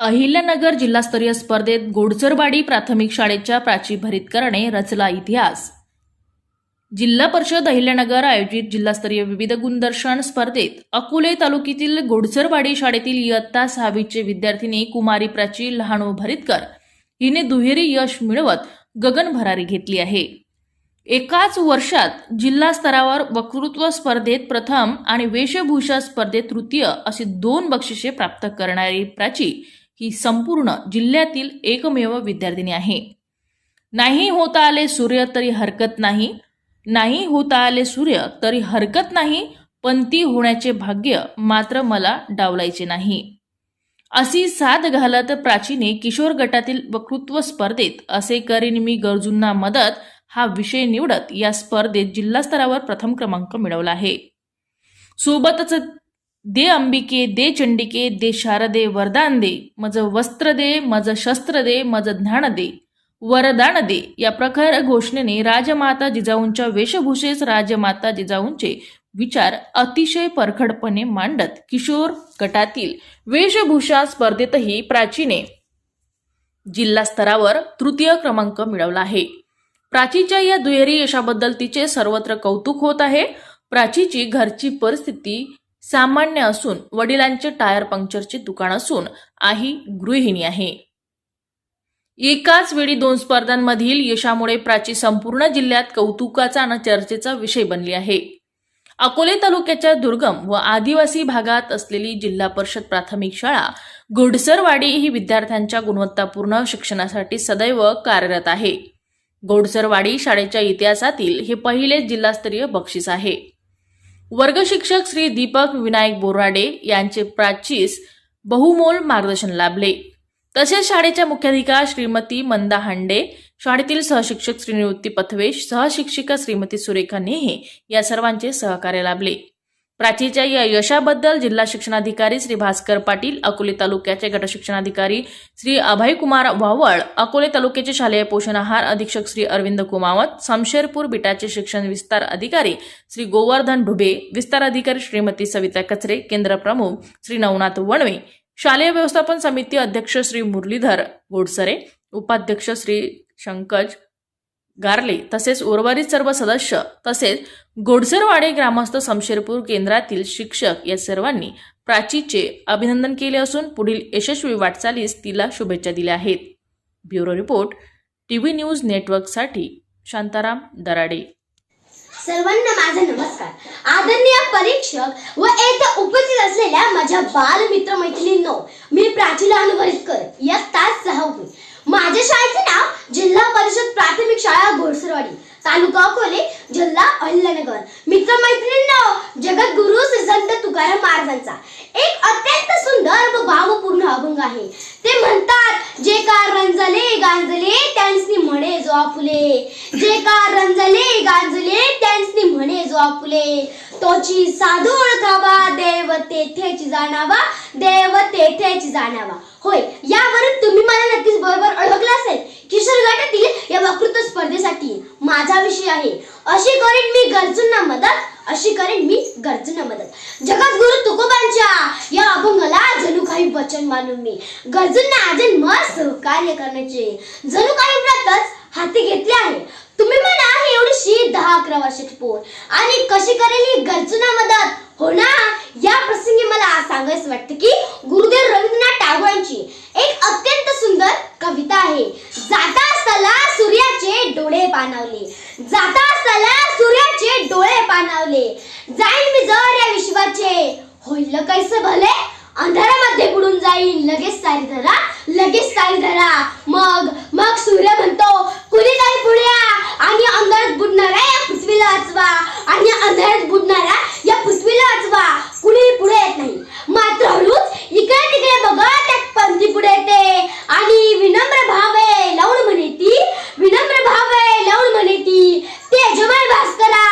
अहिल्यानगर जिल्हास्तरीय स्पर्धेत गोडचरवाडी प्राथमिक शाळेच्या प्राची भरीतकरने रचला इतिहास. जिल्हा परिषद अहिल्यानगर आयोजित जिल्हास्तरीय विविध गुणदर्शन स्पर्धेत अकोले तालुक्यातील गोडचरवाडी शाळेतील इयत्ता सहावीचे विद्यार्थिनी कुमारी प्राची लहानू भरीतकर हिने दुहेरी यश मिळवत गगन भरारी घेतली आहे. एकाच वर्षात जिल्हा स्तरावर वक्तृत्व स्पर्धेत प्रथम आणि वेशभूषा स्पर्धेत तृतीय अशी दोन बक्षिसे प्राप्त करणारी प्राची ही संपूर्ण जिल्ह्यातील एकमेव विद्यार्थिनी आहे. नाही होता आले सूर्य तरी हरकत नाही. नाही होता आले सूर्य तरी हरकत नाही. पण ती होण्याचे भाग्य मात्र मला डावलायचे नाही. अशी साथ घालत प्राचीने किशोर गटातील वक्तृत्व स्पर्धेत असे करीन मी गरजूंना मदत हा विषय निवडत या स्पर्धेत जिल्हास्तरावर प्रथम क्रमांक मिळवला आहे. सोबतच दे अंबिके दे चंडिके दे शारदे वरदान दे. मज वस्त्र दे मज शस्त्र दे मज ज्ञान दे. वरदान दे. या प्रकार घोषणेने राजमाता जिजाऊंच्या वेशभूषेस राजमाता जिजाऊंचे विचार अतिशय परखडपणे मांडत किशोर गटातील वेशभूषा स्पर्धेतही प्राचीने जिल्हा स्तरावर तृतीय क्रमांक मिळवला आहे. प्राचीच्या या दुहेरी यशाबद्दल तिचे सर्वत्र कौतुक होत आहे. प्राचीची घरची परिस्थिती सामान्य असून वडिलांचे टायर पंक्चरचे दुकान असून आई गृहिणी आहे. एकाच वेळी दोन स्पर्धांमधील यशामुळे प्राची संपूर्ण जिल्ह्यात कौतुकाचा आणि चर्चेचा विषय बनली आहे. अकोले तालुक्याच्या दुर्गम व आदिवासी भागात असलेली जिल्हा परिषद प्राथमिक शाळा घोडसरवाडी ही विद्यार्थ्यांच्या गुणवत्तापूर्ण शिक्षणासाठी सदैव कार्यरत आहे. घोडसरवाडी शाळेच्या इतिहासातील हे पहिलेच जिल्हास्तरीय बक्षीस आहे. वर्ग शिक्षक श्री दीपक विनायक बोराडे यांचे प्राचीस बहुमोल मार्गदर्शन लाभले. तसेच शाळेच्या मुख्याधिकार श्रीमती मंदा हांडे शाळेतील सहशिक्षक श्रीनिवृत्ती पथवेश सहशिक्षिका श्रीमती सुरेखा नेहे या सर्वांचे सहकार्य लाभले. प्राचीच्या या यशाबद्दल जिल्हा शिक्षणाधिकारी श्री भास्कर पाटील अकोले तालुक्याचे गटशिक्षणाधिकारी श्री अभयकुमार वावळ अकोले तालुक्याचे शालेय पोषण आहार अधीक्षक श्री अरविंद कुमावत समशेरपूर बिटाचे शिक्षण विस्तार अधिकारी श्री गोवर्धन ढुबे विस्तार अधिकारी श्रीमती सविता कचरे केंद्र प्रमुख श्री नवनाथ वणवे शालेय व्यवस्थापन समिती अध्यक्ष श्री मुरलीधर गोडसरे उपाध्यक्ष श्री शंकज गारले. तसेच उर्वरित सर्व सदस्य तसेच गोडसरवाडे ग्रामस्थ समशेरपूर केंद्रातील शिक्षक या सर्वांनी प्राचीचे अभिनंदन केले असून पुढील यशस्वी वाटचालीस तिला शुभेच्छा दिल्या आहेत. ब्युरो रिपोर्ट टीव्ही न्यूज नेटवर्कसाठी शांताराम दराडे. सर्वांना माझा नमस्कार. आदरणीय परीक्षक व येथे उपस्थित असलेल्या माझ्या बालमित्र मैत्रिणींनो मी प्राची प्राचीला या इयत्ता सहावी माझ्या शाळेचे नाव जिल्हा परिषद प्राथमिक शाळा घोडसरवाडी तालुका अकोले जिल्हा अहिल्यानगर. मित्र मैत्रिणींनो जगद्गुरु श्री संत तुकाराम महाराजांचा एक अत्यंत सुंदर व भावपूर्ण अभंग आहे. ते म्हणतात जे का रंजले गांजले त्यांनी म्हणे जो आपुले जे का रंजले गांजले त्यांसनी म्हणे जो आपुले तोची साधू ओळखावा देव तेथेची जाणावा देव तेथेची जाणावा. होय यावरून तुम्ही मला नक्कीच बरोबर ओळखलं असेल. किशोर गटातील या वक्तृत्व स्पर्धेसाठी माझा विषय आहे. अशी करेन मी गरजूंना मदत अशी करेन मी गरजूंना मदत. जगत गुरु तुकोबांच्या या अभंगाला जणू काही वचन मानून मी. गरजूंना अजून मस्त सहकार्य करण्याचे जणू काही व्रतच हाती घेतले आहे. तुम्ही म्हणा ही एवढीशी दहा अकरा वर्षाची पोर. आणि कशी करेल ही गरजूंना मदत? हो ना? या प्रसंगी मला सांगायचं वाटतं की गुरुदेव रवींद्रनाथ टागोरांची एक अत्यंत सुंदर कविता आहे. जाता असताना सूर्याचे डोळे पाणावले. जाता असताना सूर्याचे डोळे पाणावले. जाईन मी जर या विश्वाचे. होईल कैसे भले? अंधारामध्ये बुडून जाईल लगेच सारी धरा लगेच सारी धरा मग मग सूर्य म्हणतो कुणी नाही पुढ्या आणि अंधारात बुडणाऱ्या या पृथ्वीला वाचवा आणि अंधारात बुडणाऱ्या या पृथ्वीला वाचवा कुणी पुढे येत नाही मात्र हळूच इकडे तिकडे बघा त्यात पंथी पुढे येते आणि विनम्र भावे लावून म्हणे ती विनम्र भावे लावून म्हणे ती तेजमय भास्करा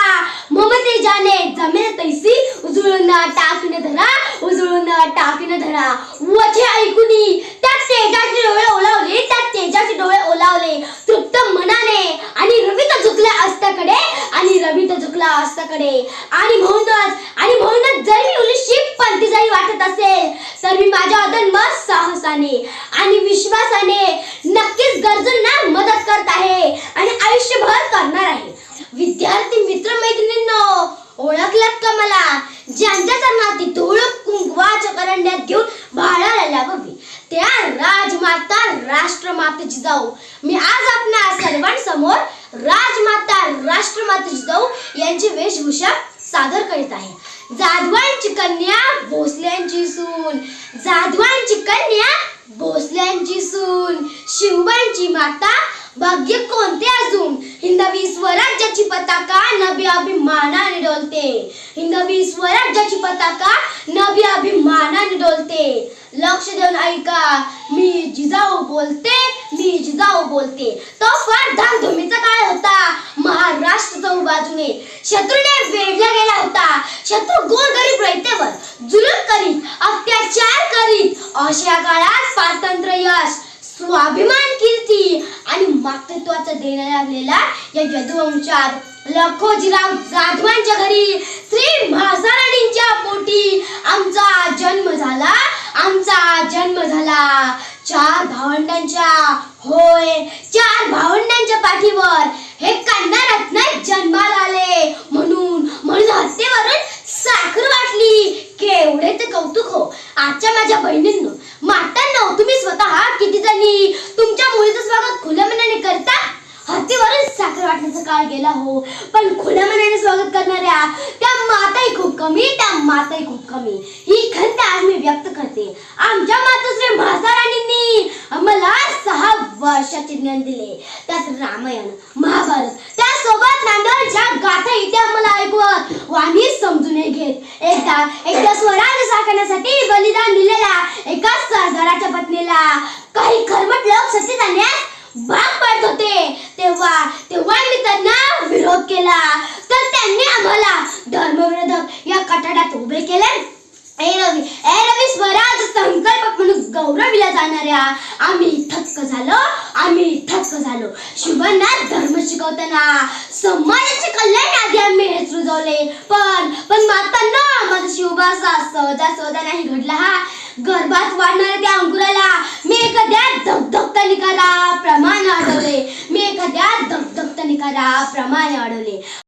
ममते जाणे जमेल तैसी उजळून टाकणे धरा उजळून टाकणे धरा वचे ऐकुनी त्यात तेजाचे डोळे ओलावले त्यात तेजाचे डोळे ओलावले तृप्त मनाने आणि रवी तर झुकल्या अस्ताकडे आणि रवी तर झुकला अस्ताकडे आणि म्हणूनच आणि म्हणूनच जर मी उलिशी पंथी जरी वाटत असेल तर मी माझ्या अदन मस्त साहसाने धैर्याने आणि विश्वासाने नक्कीच गरजूंना मदत करत आहे आणि आयुष्यभर करणार आहे. विद्यार्थी मित्र मैत्रिणींनो ओळखलात का मला? ज्यांच्या चरणाती धूळ कुंकवाच्या करंड्यात घेऊन बाळाला बघी त्या राजमाता राष्ट्रमातेची जाऊ. मी आज आपल्या सर्वांसमोर राजमाता राष्ट्रमातेची जाऊ यांची वेशभूषा सादर करीत आहे. जाधवांची कन्या भोसल्यांची सून. जाधवांची कन्या भोसल्यांची सून. शिवबांची माता भाग्य कोणते अजून? हिंदवी स्वराज्याची पताका नवी अभिमानाने डोलते. हिंदवी स्वराज्याची पताका नवी अभिमानाने बोलते लक्ष देऊन ऐका. मी जिजाऊ बोलते मी जिजाऊ बोलते. तो फार धामधुमीचा काळ होता. महाराष्ट्र चौबाजूने शत्रूने वेढला गेला होता. शत्रू गोरगरीब रयतेवर जुलूम करीत अत्याचार करीत अशा काळात स्वातंत्र्य यश स्वाभिमान कीर्ती आणि मातृत्वाचं देण्या लागलेला या यदुवंशात लखोजीराव जाधवांच्या घरी श्री म्हासाराणींच्या पोटी आमचा जन्म झाला. चार भावंडांच्या होय चार भावंडांच्या पाठीवर हे कन्या रत्न जन्माला आले. म्हणून म्हणून हत्तेवरून साखर वाटली केवढे ते कौतुक हो आजच्या माझ्या बहिणींनो मातांनो तुम्ही स्वतः किती जणी तुमच्या मुलीचं स्वागत खुल्या मनाने करता हत्तीवरून साखर वाटण्याचा काळ गेला हो पण खुल्या मनाने स्वागत करणाऱ्या त्या माताही खूप कमी त्या माताही खूप कमी. ही खंत आज मी व्यक्त करते. आमच्या मातोश्री म्हाताराणींनी आम्हाला सहा वर्षाचे ज्ञान दिले. त्यात रामायण महाभारत त्यासोबत नांदेडच्या गाथा इथे आम्हाला ऐकवत. वाणी समजून घेत. एकदा एकदा स्वराज्य साकारण्यासाठी बलिदान दिलेल्या एका सरदाराच्या पत्नीला. काही खरमट लोक सत्य जाण्यास भाग पाडत होते तेव्हा तेव्हा मी त्यांना विरोध केला तर त्यांनी आम्हाला धर्मविरोधक या कटाड्यात उभे केले ए रवी ए स्वराज संकल्प म्हणून गौरविला जाणाऱ्या. आम्ही थक्क झालो आम्ही थक्क झालो. शिवांना धर्म शिकवताना समाजाचे कल्याण आधी आम्ही हेच रुजवले. पण पण मातांना माझा शिवबासा सहजा सहजा नाही घडला हा. गर्भात वाढणाऱ्या त्या अंकुराला मी एखाद्या धगधगता निकाला प्रमाणे अडवले. मी एखाद्या धगधगता निकाला प्रमाणे अडवले.